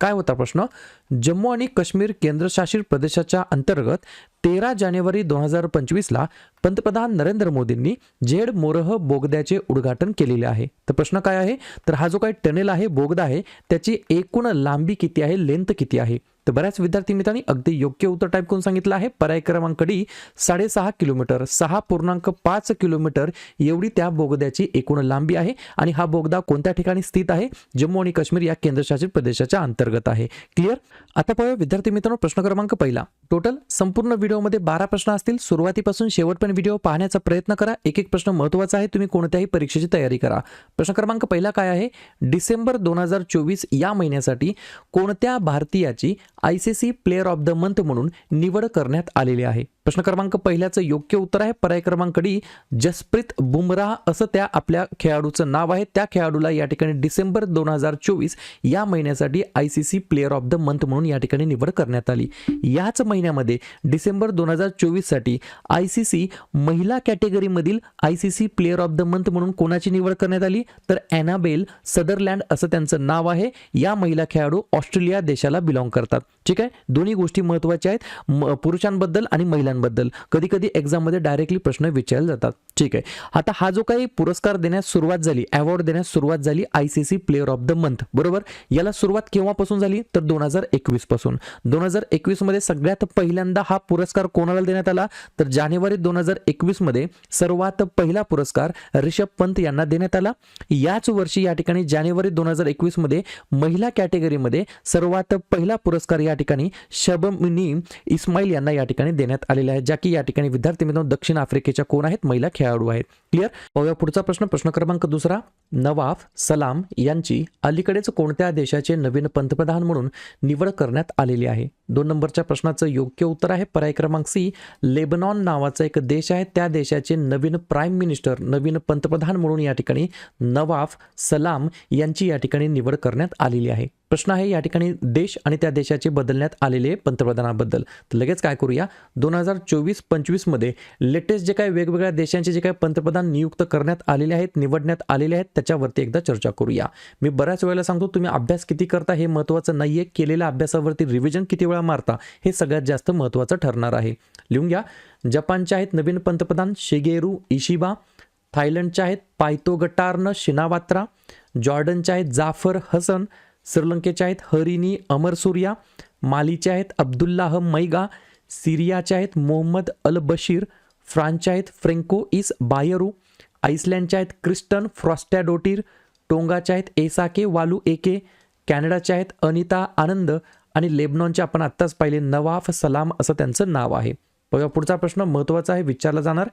काय होता प्रश्न? जम्मू आणि काश्मीर केंद्रशासित प्रदेशाच्या अंतर्गत तेरा जानेवारी दोन हजार पंचवीसला पंतप्रधान नरेंद्र मोदींनी झेड मोरह बोगद्याचे उद्घाटन केलेले आहे. तर प्रश्न काय आहे? तर हा जो काही टनेल आहे बोगदा आहे त्याची एकूण लांबी किती आहे? लेंथ किती आहे? तर बऱ्याच विद्यार्थी मित्रांनी अगदी योग्य उत्तर टाईप करून सांगितलं आहे. पर्याय क्रमांक डी साडेसहा किलोमीटर सहा पूर्णांक पाच किलोमीटर एवढी त्या बोगद्याची एकूण लांबी आहे. आणि हा बोगदा कोणत्या ठिकाणी स्थित आहे? जम्मू आणि काश्मीर या केंद्रशासित प्रदेशाच्या अंतर्गत. आहे. क्लिअर आता पाहूया विद्यार्थी मित्रांनो प्रश्न क्रमांक पहिला. टोटल संपूर्ण व्हिडिओमध्ये बारा प्रश्न असतील. सुरुवातीपासून शेवटपर्यंत व्हिडिओ पाहण्याचा प्रयत्न करा. एक एक प्रश्न महत्त्वाचा आहे. तुम्ही कोणत्याही परीक्षेची तयारी करा. प्रश्न क्रमांक पहिला काय आहे? डिसेंबर दोन हजार चोवीस या महिन्यासाठी कोणत्या भारतीयाची I C C player of the month म्हणून निवड करण्यात आलेली आहे? प्रश्न क्रमांक पहिल्याचं योग्य उत्तर आहे. पर्याय क्रमांक डी जसप्रीत बुमराह असं त्या आपल्या खेळाडूचं नाव आहे. त्या खेळाडूला या ठिकाणी डिसेंबर दोन हजार चोवीस या महिन्यासाठी I C C player of the month म्हणून या ठिकाणी निवड करण्यात आली. याच महिन्यामध्ये डिसेंबर दोन हजार चोवीससाठी आय सी सी महिला कॅटेगरीमधील I C C player of the month म्हणून कोणाची निवड करण्यात आली? तर ॲनाबेल सदरलँड असं त्यांचं नाव आहे. या महिला खेळाडू ऑस्ट्रेलिया देशाला बिलॉंग करतात. ठीक आहे? दोन्ही गोष्टी महत्त्वाच्या आहेत. म- पुरुषांबद्दल आणि महिलांबद्दल. कधी कधी एक्झाममध्ये डायरेक्टली प्रश्न विचारले जातात. ठीक आहे. आता हा जो काही पुरस्कार देण्यास सुरुवात झाली अवॉर्ड देण्यास सुरुवात झाली I C C player of the month बरोबर? याला सुरुवात केव्हापासून झाली? तर दोन हजार एकवीसपासून. दोन हजार एकवीसमध्ये सगळ्यात पहिल्यांदा हा पुरस्कार कोणाला देण्यात आला? तर जानेवारी दोन हजार एकवीसमध्ये सर्वात पहिला पुरस्कार रिषभ पंत यांना देण्यात आला. याच वर्षी या ठिकाणी जानेवारी दोन हजार एकवीसमध्ये महिला कॅटेगरीमध्ये सर्वात पहिला पुरस्कार या ठिकाणी शबमिनी इस्माईल यांना या ठिकाणी देण्यात आलेला आहे ज्या की या ठिकाणी विद्यार्थी मित्रांनो दक्षिण आफ्रिकेच्या कोण आहेत? महिला खेळाडू आहेत. क्लिअर पाहूया पुढचा प्रश्न. प्रश्न क्रमांक दुसरा. नवाफ सलाम यांची अलीकडेच कोणत्या देशाचे नवीन पंतप्रधान म्हणून निवड करण्यात आलेली आहे? दोन नंबरच्या प्रश्नाचं योग्य उत्तर आहे. पर्याय क्रमांक सी. लेबनॉन नावाचा एक देश आहे. त्या देशाचे नवीन प्राईम मिनिस्टर नवीन पंतप्रधान म्हणून या ठिकाणी नवाफ सलाम यांची या ठिकाणी निवड करण्यात आलेली आहे. प्रश्न आहे या ठिकाणी देश आणि त्या देशाचे बदलण्यात आलेले पंतप्रधानाबद्दल. तर लगेच काय करूया? दोन हजार चोवीस पंचवीसमध्ये लेटेस्ट जे काही वेगवेगळ्या देशांचे जे काही पंतप्रधान नियुक्त करण्यात आलेले आहेत निवडण्यात आलेले आहेत त्याच्यावरती एकदा चर्चा करूया. मी बऱ्याच वेळेला सांगतो तुम्ही अभ्यास किती करता हे महत्त्वाचं नाही आहे केलेल्या अभ्यासावरती रिव्हिजन किती वेळा मारता हे सगळ्यात जास्त महत्त्वाचं ठरणार आहे. लिहून घ्या. जपानचे आहेत नवीन पंतप्रधान शिगेरू इशिबा. थायलंडचे आहेत पायतो गटार्न शिनावात्रा. जॉर्डनचे आहेत जाफर हसन. श्रीलंकेचे आहेत हरिनी अमरसूर्या मालीच्या मालीचे आहेत अब्दुल्लाह मैगा सिरियाचे आहेत मोहम्मद अल बशीर फ्रान्सचे आहेत फ्रेंको इस बायरू आईसलँडच्या आहेत क्रिस्टन फ्रॉस्टॅडोटीर टोंगाचे आहेत एसाके वालू एके कॅनडाचे आहेत अनिता आनंद आणि लेबनॉनचे आपण आत्ताच पाहिले नवाफ सलाम असं त्यांचं नाव आहे. बघा पुढचा प्रश्न महत्त्वाचा आहे विचारला जाणार.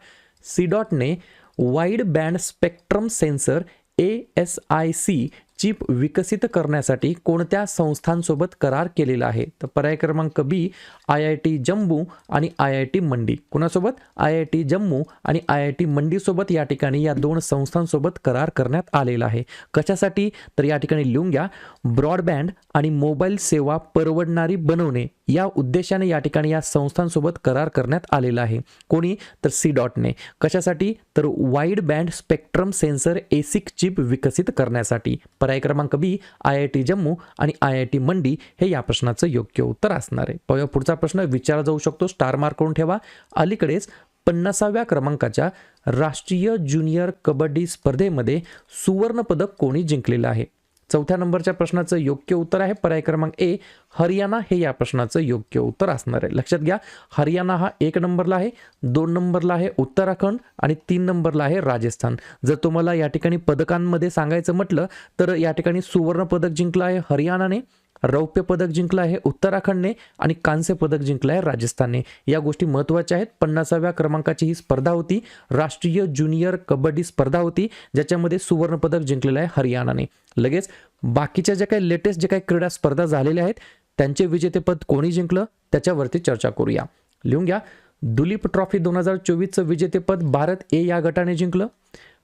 सीडॉटने wide band spectrum sensor A S I C chip विकसित करण्यासाठी कोणत्या संस्थांसोबत करार केलेला आहे? तर पर्याय क्रमांक B I I T Jammu आणि आय आय टी मंडी. कोणासोबत? आय आय टी जम्मू आणि आय आय टी मंडीसोबत या ठिकाणी या दोन संस्थांसोबत करार करण्यात आलेला आहे. कशासाठी? तर या ठिकाणी लिहून घ्या. ब्रॉडबँड आणि मोबाईल सेवा परवडणारी बनवणे. या उद्देशाने या ठिकाणी या संस्थांसोबत करार करण्यात आलेला आहे. कोणी? तर सी डॉटने कशासाठी? तर wide band spectrum sensor ASIC chip विकसित करण्यासाठी. पर्याय क्रमांक B I I T Jammu आणि आय आय टी मंडी हे या प्रश्नाचं योग्य उत्तर असणार आहे. पाहूया पुढचा प्रश्न विचारला जाऊ शकतो स्टार मार्क करून ठेवा? अलीकडेच पन्नासाव्या क्रमांकाच्या राष्ट्रीय ज्युनियर कबड्डी स्पर्धेमध्ये सुवर्णपदक कोणी जिंकलेलं आहे? चौथ्या नंबरच्या प्रश्नाचं योग्य उत्तर आहे. पर्याय क्रमांक ए हरियाणा हे या प्रश्नाचं योग्य उत्तर असणार आहे. लक्षात घ्या हरियाणा हा एक नंबरला आहे दोन नंबरला आहे उत्तराखंड आणि तीन नंबरला आहे राजस्थान. जर तुम्हाला या ठिकाणी पदकांमध्ये सांगायचं म्हटलं तर या ठिकाणी सुवर्ण पदक जिंकलं आहे हरियाणाने. रौप्य पदक जिंकलं आहे उत्तराखंडने आणि कांस्य पदक जिंकलं आहे राजस्थानने. या गोष्टी महत्त्वाच्या आहेत. पन्नासाव्या क्रमांकाची ही स्पर्धा होती. राष्ट्रीय ज्युनियर कबड्डी स्पर्धा होती ज्याच्यामध्ये सुवर्णपदक जिंकलेलं आहे हरियाणाने. लगेच बाकीच्या ज्या काही लेटेस्ट जे काही क्रीडा स्पर्धा झालेल्या आहेत त्यांचे विजेतेपद कोणी जिंकलं त्याच्यावरती चर्चा करूया. लिहून घ्या. दुलीप ट्रॉफी दोन हजार चोवीसचं विजेतेपद भारत ए या गटाने जिंकलं.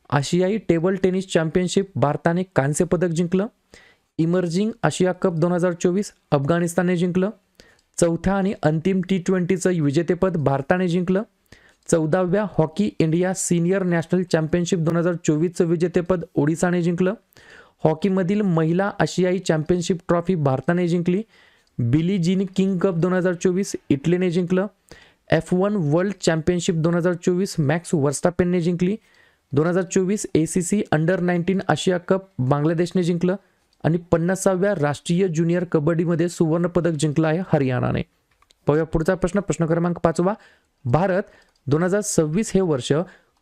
आशियाई टेबल टेनिस चॅम्पियनशिप भारताने कांस्य पदक जिंकलं. इमर्जिंग आशिया कप दोन हजार चोवीस अफगाणिस्तानने जिंकलं. चौथ्या आणि अंतिम टी ट्वेंटीचं विजेतेपद भारताने जिंकलं. चौदाव्या hockey India senior national championship दोन हजार चोवीसचं विजेतेपद ओडिसाने जिंकलं. हॉकीमधील महिला आशियाई चॅम्पियनशिप ट्रॉफी भारताने जिंकली. बिली जीन किंग कप दोन हजार चोवीस इटलीने जिंकलं. एफ वन वर्ल्ड चॅम्पियनशिप दोन हजार चोवीस मॅक्स वर्स्टापेनने जिंकली. दोन हजार चोवीस A C C under nineteen Asia cup बांगलादेशने जिंकलं. आणि पन्नासाव्या राष्ट्रीय ज्युनियर कबड्डीमध्ये सुवर्णपदक जिंकलं आहे हरियाणाने. पाहूया पुढचा प्रश्न प्रश्न क्रमांक पाचवा. भारत दोन हजार सव्वीस हे वर्ष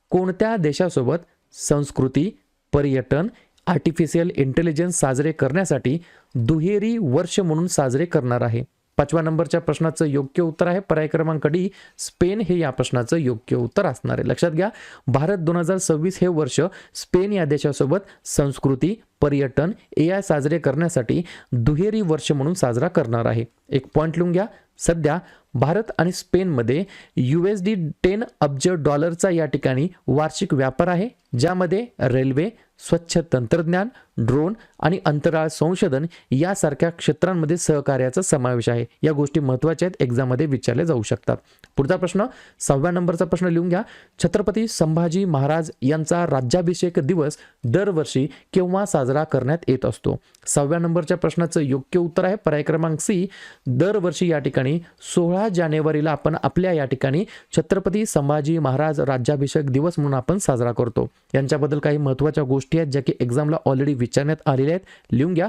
कोणत्या देशासोबत संस्कृती पर्यटन आर्टिफिशियल इंटेलिजन्स साजरे करण्यासाठी दुहेरी वर्ष म्हणून साजरे करणार आहे? पाचव्या नंबरच्या प्रश्नाचं योग्य उत्तर आहे. पर्याय क्रमांक डी स्पेन हे या प्रश्नाचं योग्य उत्तर असणार आहे. लक्षात घ्या भारत दोन हजार सव्वीस हे वर्ष स्पेन या देशासोबत संस्कृती पर्यटन ए आय साजरे करण्यासाठी दुहेरी वर्ष म्हणून साजरा करणार आहे. एक पॉईंट लिहून घ्या. सध्या भारत आणि स्पेनमध्ये यू एस डी टेन अब्ज डॉलरचा या ठिकाणी वार्षिक व्यापार आहे ज्यामध्ये रेल्वे स्वच्छ तंत्रज्ञान ड्रोन आणि अंतराळ संशोधन यासारख्या क्षेत्रांमध्ये सहकार्याचा समावेश आहे. या गोष्टी महत्त्वाच्या आहेत. एक्झाममध्ये विचारल्या जाऊ शकतात. पुढचा प्रश्न सहाव्या नंबरचा प्रश्न लिहून घ्या. छत्रपती संभाजी महाराज यांचा राज्याभिषेक दिवस दरवर्षी केव्हा साजरा करण्यात येत असतो? सहाव्या नंबरच्या प्रश्नाचं योग्य उत्तर आहे पर्याय क्रमांक सी. दरवर्षी या ठिकाणी सोळा जानेवारीला आपण आपल्या या ठिकाणी छत्रपती संभाजी महाराज राज्याभिषेक दिवस म्हणून आपण साजरा करतो. यांच्याबद्दल काही महत्त्वाच्या गोष्टी आहेत ज्या की एक्झामला ऑलरेडी विचारण्यात आलेले आहेत. लिहून घ्या.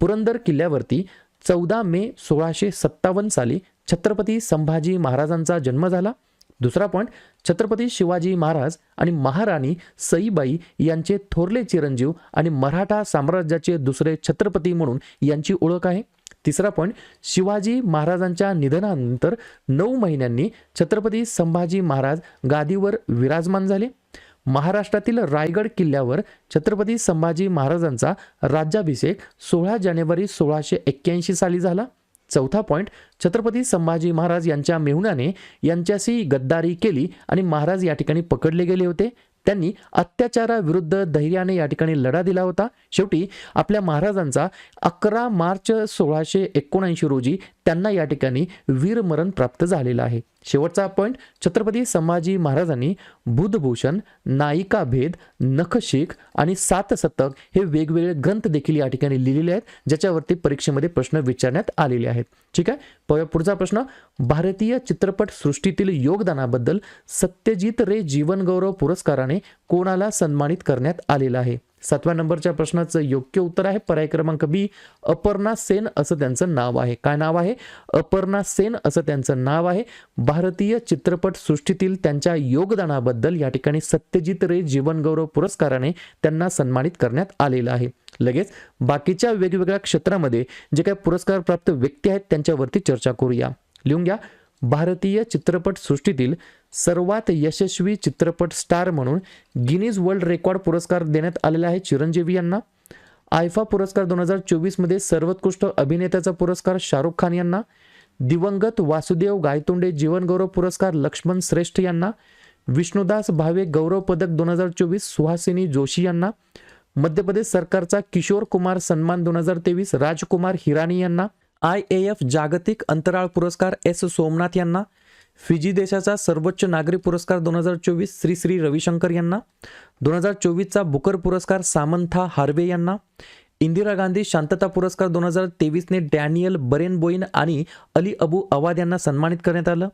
पुरंदर किल्ल्यावरती चौदा मे सोळाशे सत्तावन्न साली छत्रपती संभाजी महाराजांचा जन्म झाला. दुसरा पॉईंट छत्रपती शिवाजी महाराज आणि महाराणी सईबाई यांचे थोरले चिरंजीव आणि मराठा साम्राज्याचे दुसरे छत्रपती म्हणून यांची ओळख आहे. तिसरा पॉईंट शिवाजी महाराजांच्या निधनानंतर नऊ महिन्यांनी छत्रपती संभाजी महाराज गादीवर विराजमान झाले. महाराष्ट्रातील रायगड किल्ल्यावर छत्रपती संभाजी महाराजांचा राज्याभिषेक सोळा जानेवारी सोळाशे एक्क्याऐंशी साली झाला. चौथा पॉईंट छत्रपती संभाजी महाराज यांच्या मेहुणाने यांच्याशी गद्दारी केली आणि महाराज या ठिकाणी पकडले गेले होते. त्यांनी अत्याचाराविरुद्ध धैर्याने या ठिकाणी लढा दिला होता. शेवटी आपल्या महाराजांचा अकरा मार्च सोळाशे एकोणऐंशी रोजी त्यांना या ठिकाणी वीरमरण प्राप्त झालेला आहे. शेवटचा पॉईंट छत्रपती संभाजी महाराजांनी बुधभूषण नायिका भेद नखशिख आणि सातशतक हे वेगवेगळे ग्रंथ देखील या ठिकाणी लिहिलेले आहेत ज्याच्यावरती परीक्षेमध्ये प्रश्न विचारण्यात आलेले आहेत. ठीक आहे? पुढचा प्रश्न. भारतीय चित्रपट सृष्टीतील योगदानाबद्दल सत्यजित रे जीवनगौरव पुरस्काराने कोणाला सन्मानित करण्यात आलेला आहे? सातव्या नंबरच्या प्रश्नाचं योग्य उत्तर आहे पर्याय क्रमांक बी अपर्णा सेन असं त्यांचं नाव आहे. काय नाव आहे? अपर्णा सेन असं त्यांचं नाव आहे. भारतीय चित्रपट सृष्टीतील त्यांच्या योगदानाबद्दल या ठिकाणी सत्यजित रे जीवनगौरव पुरस्काराने त्यांना सन्मानित करण्यात आलेलं आहे. लगेच बाकीच्या वेगवेगळ्या क्षेत्रामध्ये जे काही पुरस्कार प्राप्त व्यक्ती आहेत त्यांच्यावरती चर्चा करूया. लिहून घ्या. भारतीय चित्रपटसृष्टीतील सर्वात यशस्वी चित्रपट स्टार म्हणून गिनीज वर्ल्ड रेकॉर्ड पुरस्कार देण्यात आलेला आहे चिरंजीवी यांना. आयफा पुरस्कार दोन हजार चोवीसमध्ये सर्वोत्कृष्ट अभिनेत्याचा पुरस्कार शाहरुख खान यांना. दिवंगत वासुदेव गायतोंडे जीवनगौरव पुरस्कार लक्ष्मण श्रेष्ठ यांना. विष्णुदास भावे गौरव पदक दोन हजार चोवीस सुहासिनी जोशी यांना. मध्य प्रदेश सरकारचा किशोर कुमार सन्मान दोन हजार तेवीस राजकुमार हिराणी यांना. आय ए एफ जागतिक अंतराळ पुरस्कार एस सोमनाथ यांना फिजी देशाचा सर्वोच्च नागरी पुरस्कार दोन हजार चोवीस श्री श्री रविशंकर यांना दोन हजार चोवीसचा बुकर पुरस्कार सामंथा हार्वे यांना इंदिरा गांधी शांतता पुरस्कार दोन हजार तेवीसने डॅनियल बरेनबोईन आणि अली अबू अवाद यांना सन्मानित करण्यात आलं.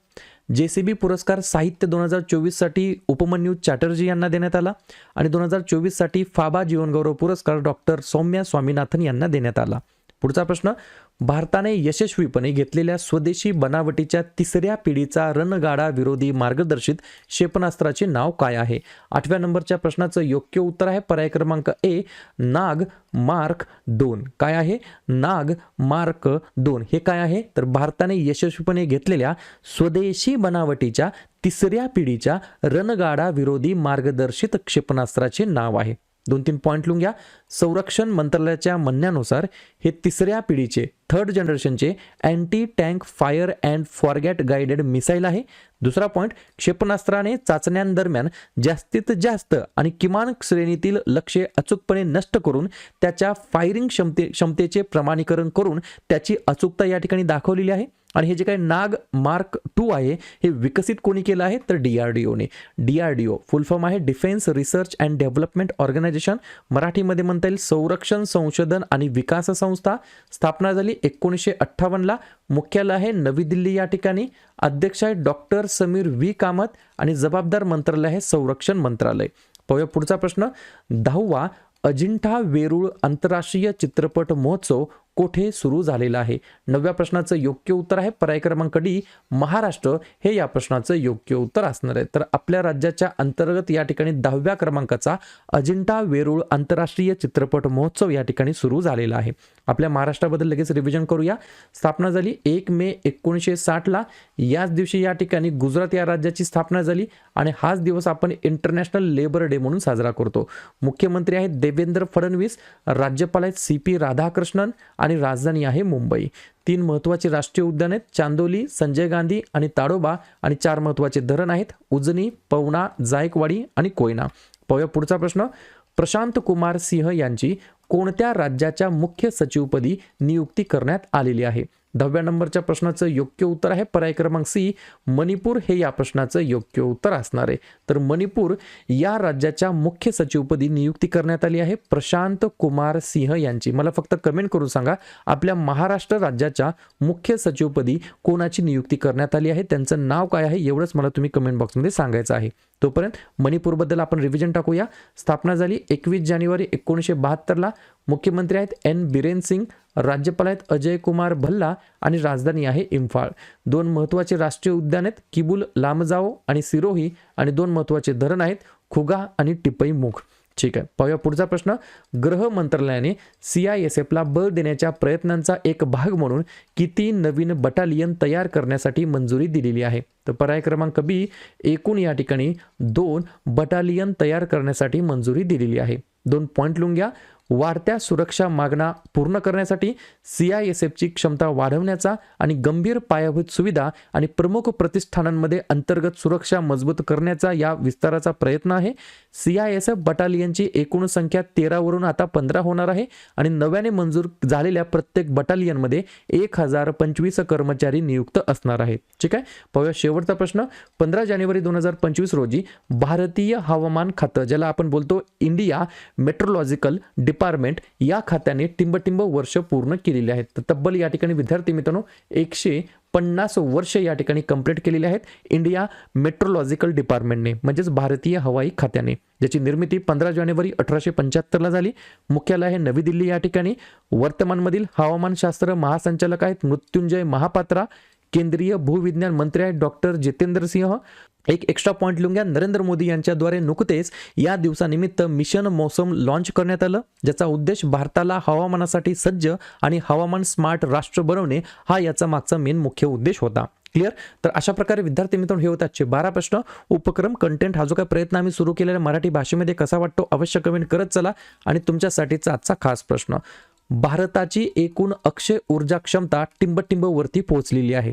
जे सी बी पुरस्कार साहित्य दोन हजार चोवीससाठी उपमन्यू चॅटर्जी यांना देण्यात आला आणि दोन हजार चोवीससाठी फाबा जीवनगौरव पुरस्कार डॉक्टर सौम्या स्वामीनाथन यांना देण्यात आला. पुढचा प्रश्न भारताने यशस्वीपणे घेतलेल्या स्वदेशी बनावटीच्या तिसऱ्या पिढीचा रणगाडा विरोधी मार्गदर्शित क्षेपणास्त्राचे नाव काय आहे? आठव्या नंबरच्या प्रश्नाचं योग्य उत्तर आहे पर्याय क्रमांक ए नाग मार्क दोन. काय आहे? नाग मार्क दोन. हे काय आहे? तर भारताने यशस्वीपणे घेतलेल्या स्वदेशी बनावटीच्या तिसऱ्या पिढीच्या रणगाडा विरोधी मार्गदर्शित क्षेपणास्त्राचे नाव आहे. दोन तीन पॉईंट लिहून घ्या. संरक्षण मंत्रालयाच्या म्हणण्यानुसार हे तिसऱ्या पिढीचे third जनरेशनचे anti tank fire and forget guided missile आहे. दुसरा पॉईंट क्षेपणास्त्राने चाचण्यांदरम्यान जास्तीत जास्त आणि किमान श्रेणीतील लक्ष्ये अचूकपणे नष्ट करून त्याच्या फायरिंग क्षमते क्षमतेचे प्रमाणीकरण करून त्याची अचूकता या ठिकाणी दाखवलेली आहे. आणि हे जे काही नाग मार्क टू आहे हे विकसित कोणी केलं आहे? तर D R D one D R D O full form आहे defence research and development organisation मराठीमध्ये म्हणता येईल संरक्षण संशोधन आणि विकास संस्था. स्थापना झाली एकोणीसशे अठ्ठावन्नला मुख्यालय आहे नवी दिल्ली या ठिकाणी. अध्यक्ष आहे डॉक्टर समीर व्ही. कामत आणि जबाबदार मंत्रालय आहे संरक्षण मंत्रालय. पाहूया पुढचा प्रश्न. दहावा अजिंठा वेरूळ आंतरराष्ट्रीय चित्रपट महोत्सव कोठे सुरू झालेला आहे? नवव्या प्रश्नाचं योग्य उत्तर आहे. पर्याय क्रमांक डी महाराष्ट्र हे या प्रश्नाचं योग्य उत्तर असणार आहे. तर आपल्या राज्याच्या अंतर्गत या ठिकाणी दहाव्या क्रमांकाचा अजिंठा वेरूळ आंतरराष्ट्रीय चित्रपट महोत्सव या ठिकाणी सुरू झालेला आहे. आपल्या महाराष्ट्राबद्दल लगेच रिव्हिजन करूया. स्थापना झाली एक मे एकोणीसशे साठला याच दिवशी या ठिकाणी गुजरात या राज्याची स्थापना झाली आणि हाच दिवस आपण इंटरनॅशनल लेबर डे म्हणून साजरा करतो. मुख्यमंत्री आहेत देवेंद्र फडणवीस राज्यपाल आहेत सी पी राधाकृष्णन आणि राजधानी आहे मुंबई. तीन महत्त्वाचे राष्ट्रीय उद्यान आहेत. चांदोली संजय गांधी आणि ताडोबा आणि चार महत्त्वाचे धरण आहेत. उजनी पवना जायकवाडी आणि कोयना. पाहूया पुढचा प्रश्न. प्रशांत कुमार सिंह यांची कोणत्या राज्याच्या मुख्य सचिवपदी नियुक्ती करण्यात आलेली आहे? दहाव्या नंबरच्या प्रश्नाचं योग्य उत्तर आहे. पर्याय क्रमांक सी मणिपूर हे या प्रश्नाचं योग्य उत्तर असणार आहे. तर मणिपूर या राज्याच्या मुख्य सचिवपदी नियुक्ती करण्यात आली आहे. प्रशांत कुमार सिंह यांची. मला फक्त कमेंट करून सांगा आपल्या महाराष्ट्र राज्याच्या मुख्य सचिवपदी कोणाची नियुक्ती करण्यात आली आहे? त्यांचं नाव काय आहे? एवढंच मला तुम्ही कमेंट बॉक्समध्ये सांगायचं आहे. तोपर्यंत मणिपूरबद्दल आपण रिव्हिजन टाकूया. स्थापना झाली एकवीस जानेवारी एकोणीसशे बहात्तरला. मुख्यमंत्री आहेत एन बिरेन सिंग राज्यपाल आहेत अजय कुमार भल्ला आणि राजधानी आहे इम्फाळ. दोन महत्त्वाचे राष्ट्रीय उद्यान आहेत किबुल लामजाओ आणि सिरोही आणि दोन महत्त्वाचे धरण आहेत खुगा आणि टिपई मुख. ठीक आहे पाहूया पुढचा प्रश्न. गृह मंत्रालयाने सी आय एस एफला बळ देण्याच्या प्रयत्नांचा एक भाग म्हणून किती नवीन बटालियन तयार करण्यासाठी मंजुरी दिलेली आहे? तर पर्याय क्रमांक बी एकूण या ठिकाणी दोन बटालियन तयार करण्यासाठी मंजुरी दिलेली आहे. दोन पॉईंट लिहून घ्या वाढत्या सुरक्षा मागणा पूर्ण करण्यासाठी सी आय एस एफची क्षमता वाढवण्याचा आणि गंभीर पायाभूत सुविधा आणि प्रमुख प्रतिष्ठानांमध्ये अंतर्गत सुरक्षा मजबूत करण्याचा या विस्ताराचा प्रयत्न आहे. सी आय एस एफ बटालियनची एकूण संख्या तेरावरून आता पंधरा होणार आहे आणि नव्याने मंजूर झालेल्या प्रत्येक बटालियनमध्ये एक हजार पंचवीस कर्मचारी नियुक्त असणार आहेत. ठीक आहे? पाहूया शेवटचा प्रश्न. पंधरा जानेवारी दोन हजार पंचवीस रोजी भारतीय हवामान खातं ज्याला आपण बोलतो इंडिया मेट्रोलॉजिकल डिपार्टमेंट या खात्याने टिंबटिंब वर्ष पूर्ण केलेले आहेत. तर तब्बल या ठिकाणी विद्यार्थी मित्रांनो एकशे पन्नास वर्ष या ठिकाणी कंप्लीट केलेली आहेत इंडिया मेट्रोलॉजिकल डिपार्टमेंटने म्हणजेच भारतीय हवाई खात्याने ज्याची निर्मिती पंधरा जानेवारी अठराशे पंच्याहत्तरला झाली. मुख्यालय आहे नवी दिल्ली या ठिकाणी. वर्तमानमधील हवामानशास्त्र महासंचालक आहेत मृत्युंजय महापात्रा केंद्रीय भूविज्ञान मंत्री आहेत डॉक्टर जितेंद्र सिंह. एक एक्स्ट्रा पॉईंट लिहून घ्या नरेंद्र मोदी यांच्याद्वारे नुकतेच या दिवसानिमित्त मिशन मौसम लॉन्च करण्यात आलं ज्याचा उद्देश भारताला हवामानासाठी सज्ज आणि हवामान स्मार्ट राष्ट्र बनवणे हा याचा मागचा मेन मुख्य उद्देश होता. क्लिअर तर अशा प्रकारे विद्यार्थी मित्रांनो हे होते आजचे बारा प्रश्न. उपक्रम कंटेंट हा जो काही प्रयत्न आम्ही सुरू केलेला मराठी भाषेमध्ये कसा वाटतो अवश्य कमेंट करत चला. आणि तुमच्यासाठीचा आजचा खास प्रश्न. भारताची एकूण अक्षय ऊर्जा क्षमता टिंबटिंबवरती पोहोचलेली आहे.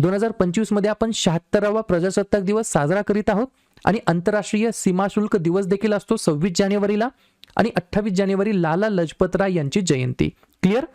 दोन हजार पंचवीसमध्ये आपण शहात्तरावा प्रजासत्ताक दिवस साजरा करीत आहोत आणि आंतरराष्ट्रीय सीमाशुल्क दिवस देखील असतो सव्वीस जानेवारीला आणि अठ्ठावीस जानेवारी लाला लजपत राय यांची जयंती. क्लिअर